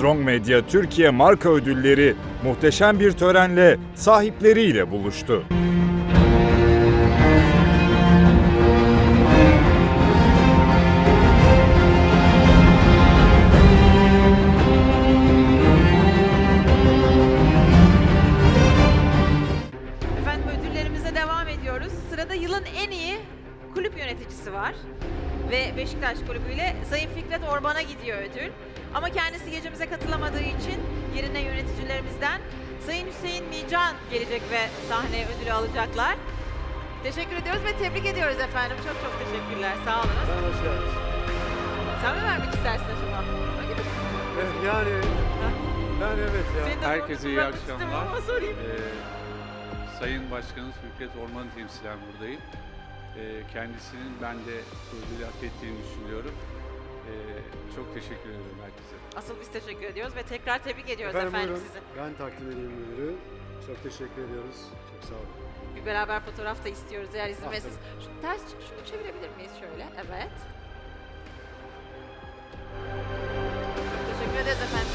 Samsung Medya Türkiye Marka Ödülleri muhteşem bir törenle sahipleriyle buluştu. Efendim ödüllerimize devam ediyoruz. Sırada yılın en iyi kulüp yöneticisi var. Ve Beşiktaş Kulübü ile Sayın Fikret Orban'a gidiyor ödül. Ama kendisi gecemize katılamadığı için yerine yöneticilerimizden Sayın Hüseyin Nican gelecek ve sahneye ödülü alacaklar. Teşekkür ediyoruz ve tebrik ediyoruz efendim. Çok çok teşekkürler. Sağ olun. Ben hoş geldiniz. Sen mi vermek istersin acaba? Eh, Yani, yani evet ya. Senin de Herkese iyi istemem akşamlar. Ama sorayım. Ee, Sayın Başkanımız Fikret Orman'ı temsilen buradayım. Ee, kendisinin ben de ödülü hak ettiğini düşünüyorum. Ee, çok teşekkür ederim herkese. Asıl biz teşekkür ediyoruz ve tekrar tebrik ediyoruz Efendim, efendim, buyurun. sizi. Ben takdim edeyim müdürü. Çok teşekkür ediyoruz. Çok sağ olun. Bir beraber fotoğraf da istiyoruz eğer izin Ah, verirseniz. Şu ters şunu çevirebilir miyiz şöyle? Evet. Çok teşekkür ederiz efendim.